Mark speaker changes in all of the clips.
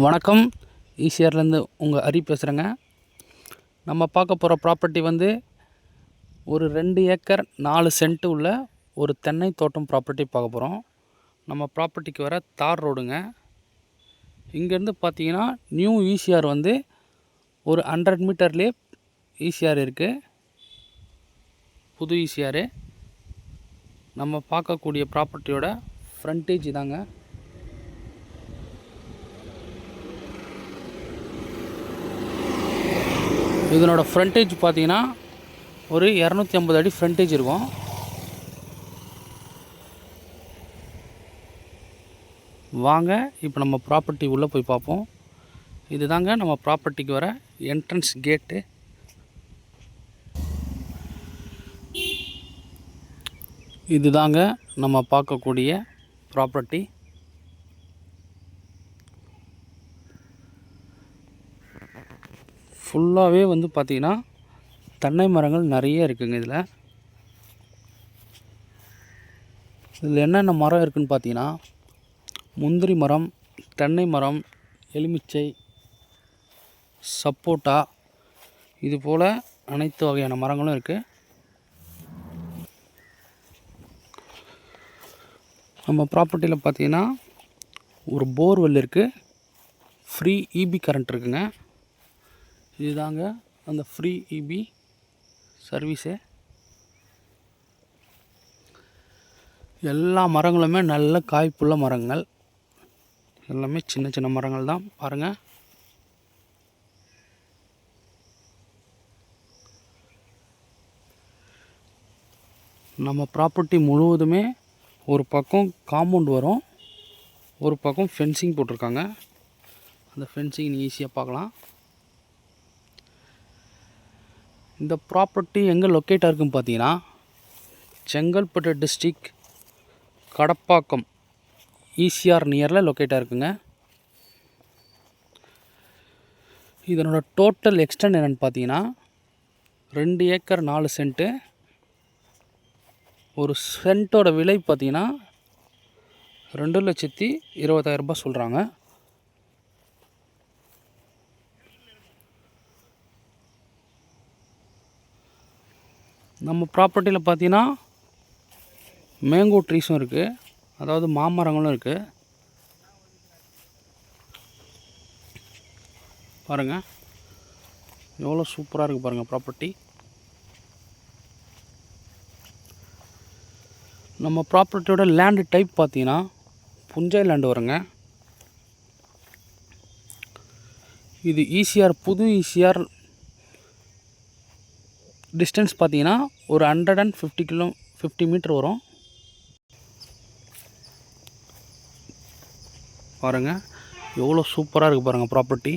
Speaker 1: வணக்கம். ஈசிஆர்லேருந்து உங்கள் ஹரி பேசுகிறேங்க நம்ம பார்க்க போகிற ப்ராப்பர்ட்டி வந்து ஒரு ரெண்டு ஏக்கர் நாலு சென்ட் உள்ள ஒரு தென்னை தோட்டம் ப்ராப்பர்ட்டி பார்க்க போகிறோம் நம்ம ப்ராப்பர்ட்டிக்கு வர தார் ரோடுங்க. இங்கேருந்து பார்த்தீங்கன்னா நியூ ஈசிஆர் வந்து ஒரு ஹண்ட்ரட் மீட்டர்லேயே ஈசிஆர் இருக்குது புது ஈசிஆர். நம்ம பார்க்கக்கூடிய ப்ராப்பர்ட்டியோட ஃப்ரண்டேஜ் தாங்க. இதனோட ஃப்ரண்டேஜ் பார்த்தீங்கன்னா ஒரு இரநூத்தி ஐம்பது அடி ஃப்ரண்டேஜ் இருக்கும். வாங்க இப்போ நம்ம ப்ராப்பர்ட்டி உள்ளே போய் பார்ப்போம். இதுதாங்க நம்ம ப்ராப்பர்ட்டிக்கு வர என்ட்ரன்ஸ் கேட்டு இதுதாங்க நம்ம பார்க்கக்கூடிய ப்ராப்பர்ட்டி ஃபுல்லாகவே வந்து பார்த்திங்கன்னா தென்னை மரங்கள் நிறைய இருக்குதுங்க இதில். இதில் என்னென்ன மரம் இருக்குதுன்னு பார்த்தீங்கன்னா முந்திரி மரம் தென்னை மரம் எலுமிச்சை சப்போட்டா இது போல் அனைத்து வகையான மரங்களும் இருக்குது நம்ம ப்ராப்பர்ட்டியில் பார்த்தீங்கன்னா ஒரு போர்வெல் இருக்குது ஃப்ரீ இபி கரண்ட் இருக்குங்க. இதுதாங்க அந்த ஃப்ரீ இபி சர்வீஸு எல்லா மரங்களுமே நல்ல காய்ப்புள்ள மரங்கள். எல்லாமே சின்ன சின்ன மரங்கள் தான். பாருங்கள் நம்ம ப்ராப்பர்ட்டி முழுவதுமே ஒரு பக்கம் காம்பவுண்ட் வரும். ஒரு பக்கம் ஃபென்சிங் போட்டிருக்காங்க. அந்த ஃபென்சிங் ஈஸியாக பார்க்கலாம். இந்த ப்ராப்பர்ட்டி எங்கே லொக்கேட்டாக இருக்குன்னு பார்த்தீங்கன்னா செங்கல்பட்டு டிஸ்ட்ரிக் கடப்பாக்கம் ஈசிஆர் நியரில் லொக்கேட்டாக இருக்குங்க. இதனோட டோட்டல் எக்ஸ்டென்ட் என்னென்னு பார்த்தீங்கன்னா ரெண்டு ஏக்கர் நாலு சென்ட்டு ஒரு சென்ட்டோட விலை பார்த்தீங்கன்னா ரெண்டு லட்சத்தி இருபதாயிரரூபா சொல்கிறாங்க நம்ம ப்ராப்பர்ட்டியில் பார்த்தீங்கன்னா மேங்கோ ட்ரீஸும் இருக்குது அதாவது மாமரங்களும் இருக்குது பாருங்கள் எவ்வளோ சூப்பராக இருக்குது பாருங்கள் ப்ராப்பர்ட்டி நம்ம ப்ராப்பர்ட்டியோட லேண்டு டைப் பார்த்தீங்கன்னா புஞ்சை லேண்டு வருங்க. இது ஈசிஆர் புது ஈசிஆர் டிஸ்டன்ஸ் பார்த்தீங்கன்னா ஒரு hundred and fifty kilo fifty metre வரும். பாருங்கள் எவ்வளோ சூப்பராக இருக்குது பாருங்கள் ப்ராப்பர்ட்டி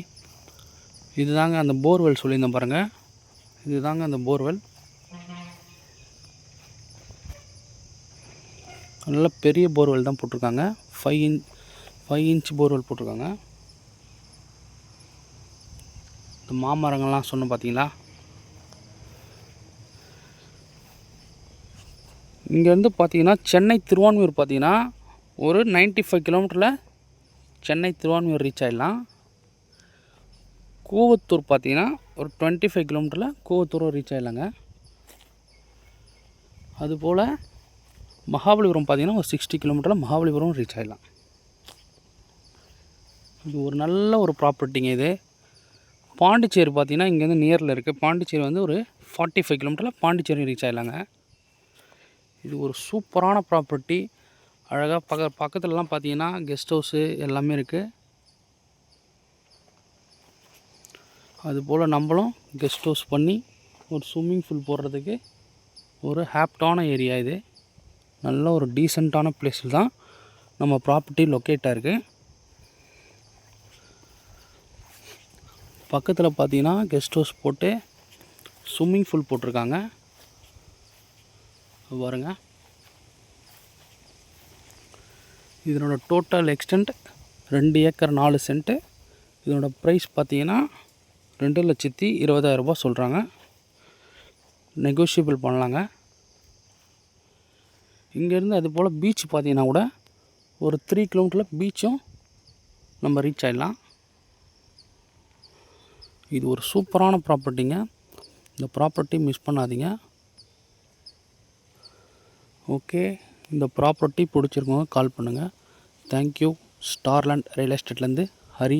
Speaker 1: இதுதாங்க அந்த போர்வெல் சொல்லியிருந்தேன் பாருங்கள் இதுதாங்க அந்த போர்வெல் நல்ல பெரிய போர்வெல் தான் போட்டிருக்காங்க. Five inch five inch borewell போட்டிருக்காங்க. இந்த மாமரங்கள்லாம் சொன்னோம் பார்த்தீங்களா இங்கேருந்து பார்த்தீங்கன்னா சென்னை திருவான்மையூர் பார்த்திங்கன்னா ஒரு 95 ஃபைவ் கிலோமீட்டரில் சென்னை திருவான்மையூர் ரீச் ஆகிடலாம் கூவத்தூர் பார்த்தீங்கன்னா ஒரு டுவெண்ட்டி ஃபைவ் கிலோமீட்டரில் கூவத்தூரும் ரீச் ஆகிடலாங்க அதுபோல் மகாபலிபுரம் பார்த்தீங்கன்னா ஒரு சிக்ஸ்டி கிலோமீட்டரில் மகாபலிபுரம் ரீச் ஆகிடலாம் இது ஒரு நல்ல ஒரு ப்ராப்பர்ட்டிங்க இது. பாண்டிச்சேரி பார்த்திங்கன்னா இங்கேருந்து நியரில் இருக்குது பாண்டிச்சேரி வந்து ஒரு ஃபார்ட்டி ஃபைவ் கிலோமீட்டரில் பாண்டிச்சேரி ரீச் ஆகிடலாங்க இது ஒரு சூப்பரான ப்ராப்பர்ட்டி. அழகாக பக்க பக்கத்துலலாம் பார்த்தீங்கன்னா கெஸ்ட் ஹவுஸு எல்லாமே இருக்குது அதுபோல் நம்மளும் கெஸ்ட் ஹவுஸ் பண்ணி ஒரு ஸ்விம்மிங் பூல் போடுறதுக்கு ஒரு ஹாப்டான ஏரியா இது. நல்ல ஒரு டீசெண்டான பிளேஸில் தான் நம்ம ப்ராப்பர்ட்டி லொக்கேட்டாக இருக்குது பக்கத்தில் பார்த்தீங்கன்னா கெஸ்ட் ஹவுஸ் போட்டு ஸ்விம்மிங் பூல் போட்டிருக்காங்க. பாருங்க. இதனோட டோட்டல் எக்ஸ்டெண்ட் ரெண்டு ஏக்கர் நாலு சென்ட்டு இதனோட ப்ரைஸ் பார்த்தீங்கன்னா ரெண்டு லட்சத்தி இருபதாயிரரூபா சொல்கிறாங்க நெகோஷியபிள் பண்ணலாங்க. இங்கேருந்து அது போல் பீச் பார்த்தீங்கன்னா கூட ஒரு த்ரீ கிலோமீட்டரில் பீச்சும் நம்ம ரீச் ஆகிடலாம் இது ஒரு சூப்பரான ப்ராப்பர்ட்டிங்க இந்த ப்ராப்பர்ட்டி மிஸ் பண்ணாதீங்க. ஓகே இந்த ப்ராப்பர்ட்டி பிடிச்சிருக்கவங்க கால் பண்ணுங்கள் தேங்க்யூ ஸ்டார்லேண்ட் ரியல் எஸ்டேட்லேருந்து ஹரி